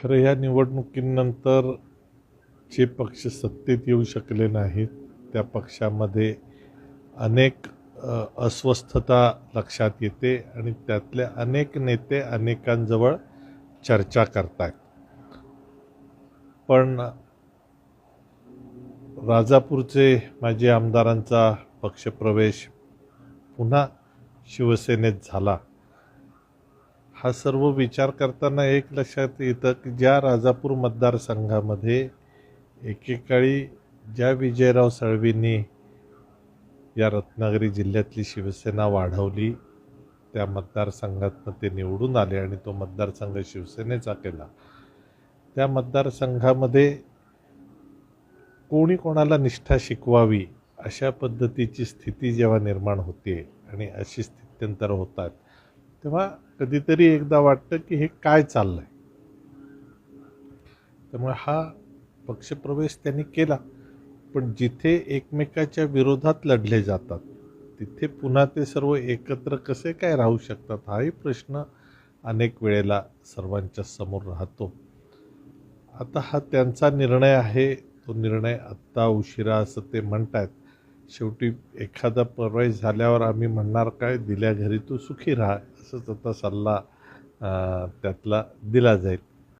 खरं ह्या निवडणुकीनंतर जे पक्ष सत्तेत येऊ शकले नाहीत त्या पक्षामध्ये अनेक अस्वस्थता लक्षात येते आणि त्यातले अनेक नेते अनेकांजवळ चर्चा करतात पण राजापूरचे माजी आमदारांचा पक्षप्रवेश पुन्हा शिवसेनेत झाला. हा सर्व विचार करताना एक लक्षात येतं की ज्या राजापूर मतदारसंघामध्ये एकेकाळी ज्या विजयराव साळवींनी या रत्नागिरी जिल्ह्यातली शिवसेना वाढवली त्या मतदारसंघातनं ते निवडून आले आणि तो मतदारसंघ शिवसेनेचा केला. त्या मतदारसंघामध्ये कोणी कोणाला निष्ठा शिकवावी अशा पद्धतीची स्थिती जेव्हा निर्माण होते आणि अशी स्थित्यंतर होतात तेव्हा कधीतरी एकदा वाटतं की हे काय चाललंय. त्यामुळे हा पक्षप्रवेश त्यांनी केला. पण जिथे एकमेकाच्या विरोधात लढले जातात तिथे पुन्हा ते सर्व एकत्र कसे काय राहू शकतात हाही प्रश्न अनेक वेळेला सर्वांच्या समोर राहतो. आता हा त्यांचा निर्णय आहे. तो निर्णय आत्ता उशिरा असं ते म्हणत आहेत शेवटी एखादा प्रवेश झाल्यावर आम्ही म्हणणार काय दिल्या घरी तू सुखी राहा असंच आता सल्ला त्यातला दिला जाईल.